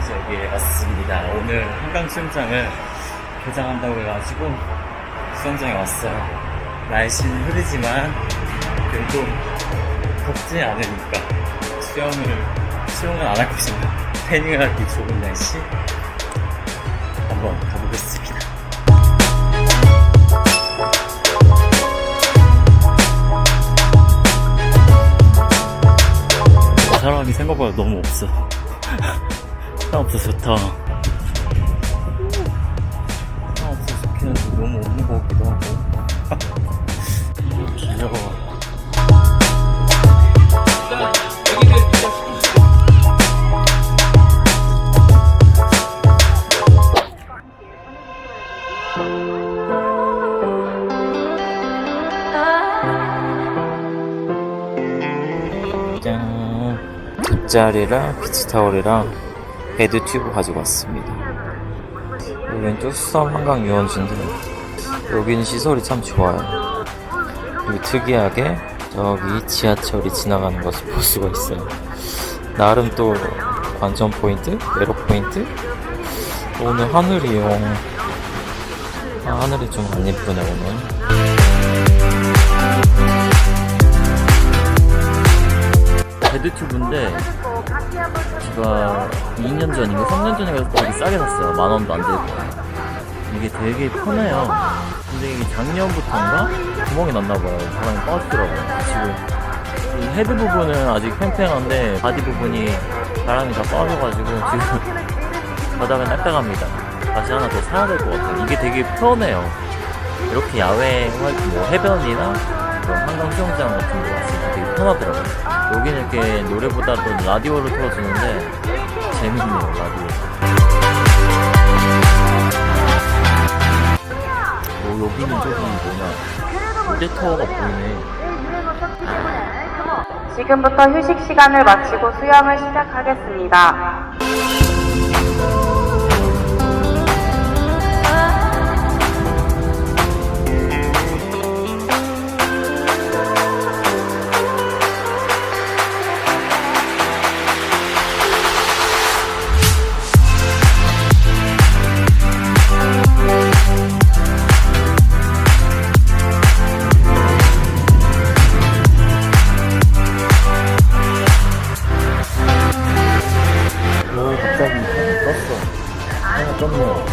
수영지역에 왔습니다. 오늘 한강 수영장을 개장한다고 해가지고 수영장에 왔어요. 날씨는 흐리지만 그래도 덥지 않으니까 수영을 수영은 안 할 것이고 태닝을 하기 좋은 날씨 한번 가보겠습니다. 사람이 생각보다 너무 없어. 사람 없어 좋다. 사람 없어 좋긴 한데 너무 없는 것 같기도 하고. 귀여워. 짠. 돗자리랑 비치타월이랑 베드 튜브 가지고 왔습니다. 왼쪽 수섬 한강 유원지인데 여기는 시설이 참 좋아요. 그리고 특이하게 저기 지하철이 지나가는 것을 볼 수가 있어요. 나름 또 관전 포인트, 매력 포인트. 오늘 하늘이요. 아, 하늘이 좀 안 예쁘네 오늘. 베드튜브인데 제가 2년 전인가 3년 전에 가서 되게 싸게 샀어요. 만 원도 안 들고. 이게 되게 편해요. 근데 이게 작년부터인가? 구멍이 났나봐요. 바람이 빠지더라고요. 지금 이 헤드 부분은 아직 팽팽한데 바디 부분이 바람이 다 빠져가지고 지금 바닥은 딱딱합니다. 다시 하나 더 사야 될 것 같아요. 이게 되게 편해요. 이렇게 야외 활동 뭐 해변이나 그런 한강 수영장 같은 때 되게 편하더라고요. 여기는 이렇게 노래보다도 라디오를 틀어주는데 재밌네요 라디오. 어, 여기는 저기 뭐냐 무대터가 보이네. 지금부터 휴식 시간을 마치고 수영을 시작하겠습니다. 와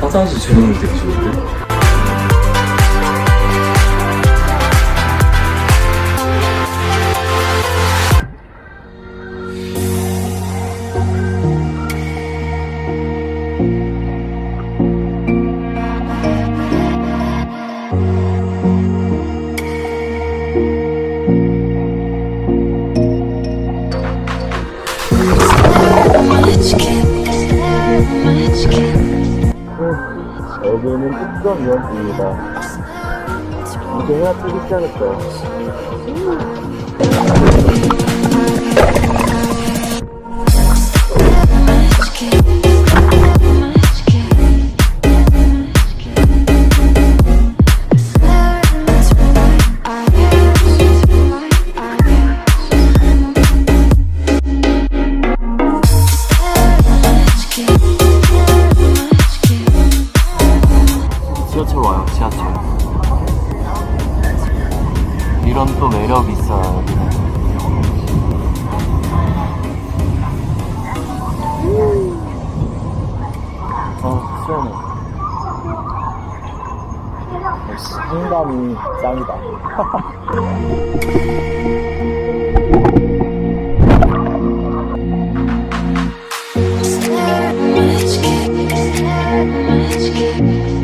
화장실 조명이 되게 좋은데? 여기는 특정 위원지입니다. 이제 시작했어. 지하철 와요, 지하철. 이런 또 매력이 있어요, 여기는. 아, 시원해. 역시 한감이 짱이다. 여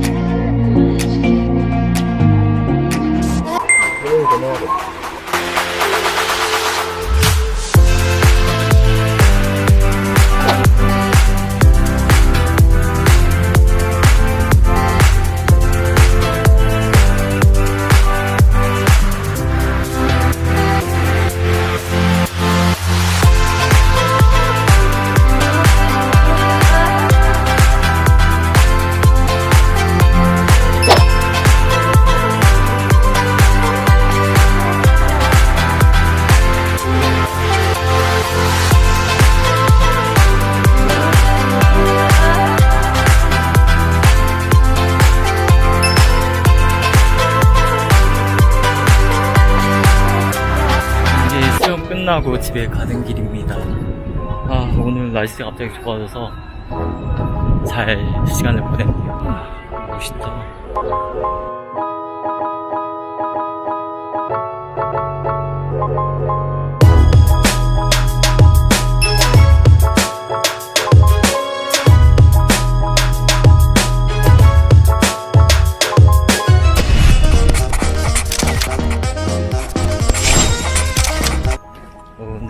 하고 집에 가는 길입니다. 아, 오늘 날씨가 갑자기 좋아져서 잘 시간을 보냈네요. 아, 멋있다.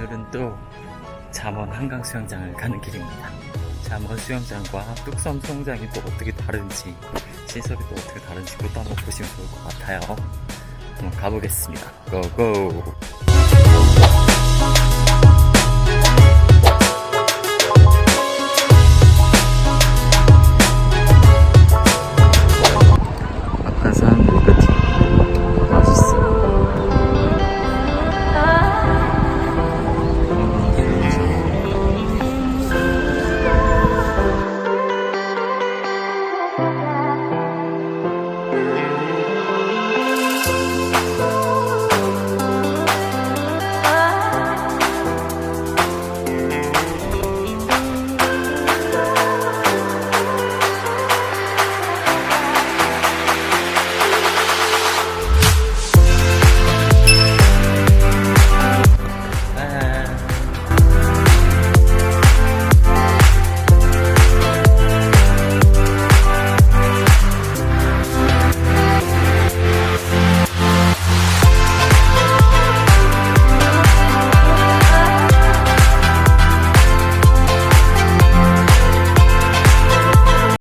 오늘은 또 잠원 한강 수영장을 가는 길입니다. 잠원 수영장과 뚝섬 수영장이 또 어떻게 다른지, 시설이 또 어떻게 다른지 그것도 한번 보시면 좋을 것 같아요. 한번 가보겠습니다. 고고!